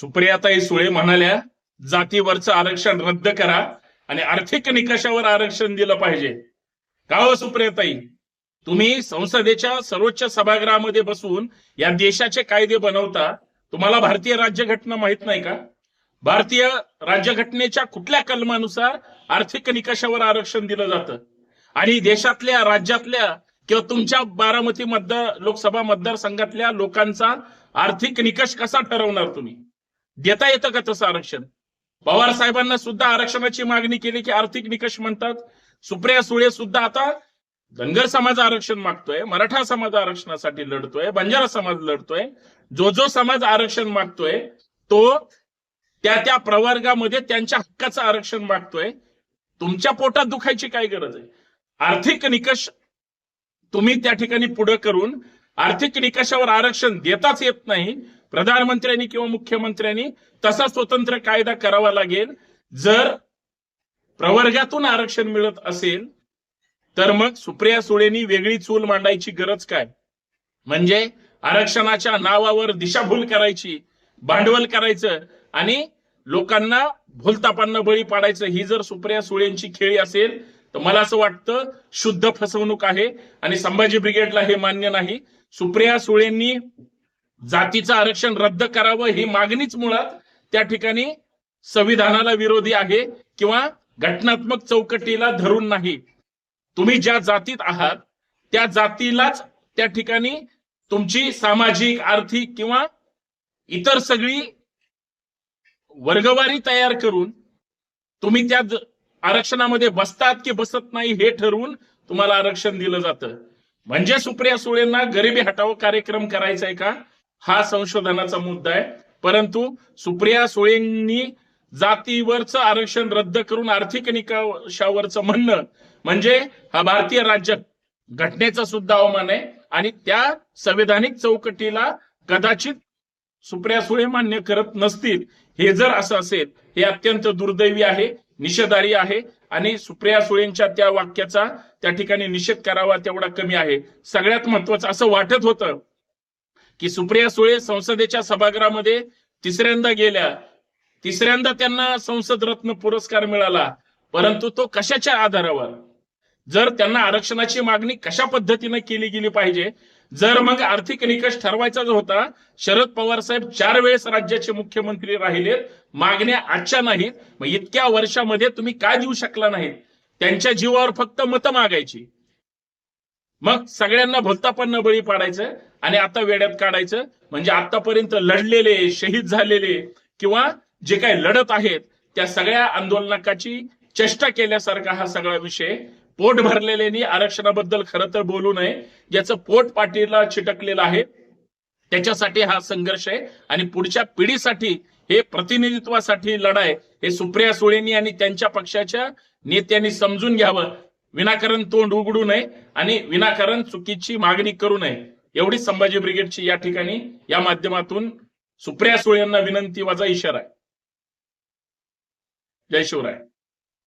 सुप्रियाताई सुळे म्हणाल्या जातीवरचं आरक्षण रद्द करा आणि आर्थिक निकषावर आरक्षण दिलं पाहिजे. का हो सुप्रियाताई? तुम्ही संसदेच्या सर्वोच्च सभागृहामध्ये बसून या देशाचे कायदे बनवता तुम्हाला भारतीय राज्यघटना माहीत नाही का? भारतीय राज्यघटनेच्या कुठल्या कलमानुसार आर्थिक निकषावर आरक्षण दिलं जातं? आणि देशातल्या राज्यातल्या किंवा तुमच्या बारामती मतदार लोकसभा मतदारसंघातल्या लोकांचा आर्थिक निकष कसा ठरवणार तुम्ही? देता येतं का तसं आरक्षण? पवार साहेबांना सुद्धा आरक्षणाची मागणी केली की आर्थिक निकष म्हणतात. सुप्रिया सुळे सुद्धा आता धनगर समाज आरक्षण मागतोय मराठा समाज आरक्षणासाठी लढतोय बंजारा समाज लढतोय जो जो समाज आरक्षण मागतोय तो त्या त्या प्रवर्गामध्ये त्यांच्या हक्काचं आरक्षण मागतोय. तुमच्या पोटात दुखायची काय गरज आहे? आर्थिक निकष तुम्ही त्या ठिकाणी पुढे करून आर्थिक निकषावर आरक्षण देताच येत नाही. प्रधानमंत्र्यांनी किंवा मुख्यमंत्र्यांनी तसा स्वतंत्र कायदा करावा लागेल. जर प्रवर्गातून आरक्षण मिळत असेल तर मग सुप्रिया सुळेंनी वेगळी चूल मांडायची गरज काय? म्हणजे आरक्षणाच्या नावावर दिशाभूल करायची भांडवल करायचं आणि लोकांना भूलतापांना बळी पाडायचं. ही जर सुप्रिया सुळेंची खेळी असेल तर मला असं वाटतं शुद्ध फसवणूक आहे आणि संभाजी ब्रिगेडला हे मान्य नाही. सुप्रिया सुळेंनी जातीचं आरक्षण रद्द करावं ही मागणीच मुळात त्या ठिकाणी संविधानाला विरोधी आहे किंवा घटनात्मक चौकटीला धरून नाही. तुम्ही ज्या जातीत आहात त्या जातीलाच त्या ठिकाणी तुमची सामाजिक आर्थिक किंवा इतर सगळी वर्गवारी तयार करून तुम्ही त्या आरक्षणामध्ये बसतात की बसत नाही हे ठरवून तुम्हाला आरक्षण दिलं जातं. म्हणजे सुप्रिया सुळेंना गरिबी हटाव कार्यक्रम करायचा आहे का? हा संशोधनाचा मुद्दा आहे. परंतु सुप्रिया सुळेंनी जातीवरचं आरक्षण रद्द करून आर्थिक निकषावरचं म्हणणं म्हणजे हा भारतीय राज्य घटनेचा सुद्धा अवमान आहे. आणि त्या संविधानिक चौकटीला कदाचित सुप्रिया सुळे मान्य करत नसतील. हे जर असं असेल हे अत्यंत दुर्दैवी आहे निषेधारी आहे. आणि सुप्रिया सुळेंच्या त्या वाक्याचा त्या ठिकाणी निषेध करावा तेवढा कमी आहे. सगळ्यात महत्वाचं असं वाटत होतं. की सुप्रिया सुळे संसदेच्या सभागृहामध्ये तिसऱ्यांदा गेल्या. तिसऱ्यांदा त्यांना संसद रत्न पुरस्कार मिळाला. परंतु तो कशाच्या आधारावर? जर त्यांना आरक्षणाची मागणी कशा पद्धतीने केली गेली पाहिजे? जर मग आर्थिक निकष ठरवायचा जो होता शरद पवार साहेब चार वेळेस राज्याचे मुख्यमंत्री राहिलेत. मागण्या आजच्या नाहीत. मग इतक्या वर्षामध्ये तुम्ही काय देऊ शकला नाहीत? त्यांच्या जीवावर फक्त मतं मागायची. मग सगळ्यांना भलतापन्न बळी पाडायचं. आणि आता वेड्यात काढायचं म्हणजे आतापर्यंत लढलेले शहीद झालेले किंवा जे काही लढत आहेत त्या सगळ्या आंदोलनाची चेष्टा केल्यासारखा हा सगळा विषय. पोट भरलेल्यानी आरक्षणाबद्दल खरं तर बोलू नये. ज्याचं पोट पाठीला चिटकलेलं आहे त्याच्यासाठी हा संघर्ष आहे. आणि पुढच्या पिढीसाठी हे प्रतिनिधित्वासाठी लढाय हे सुप्रिया सुळेंनी आणि त्यांच्या पक्षाच्या नेत्यांनी समजून घ्यावं. विनाकारण तोंड उघडू नये आणि विनाकारण चुकीची मागणी करू नये. एवढी संभाजी ब्रिगेडची या ठिकाणी या माध्यमातून सुप्रिया सुळे यांना विनंती वाजा इशारा आहे. जय शिवराय.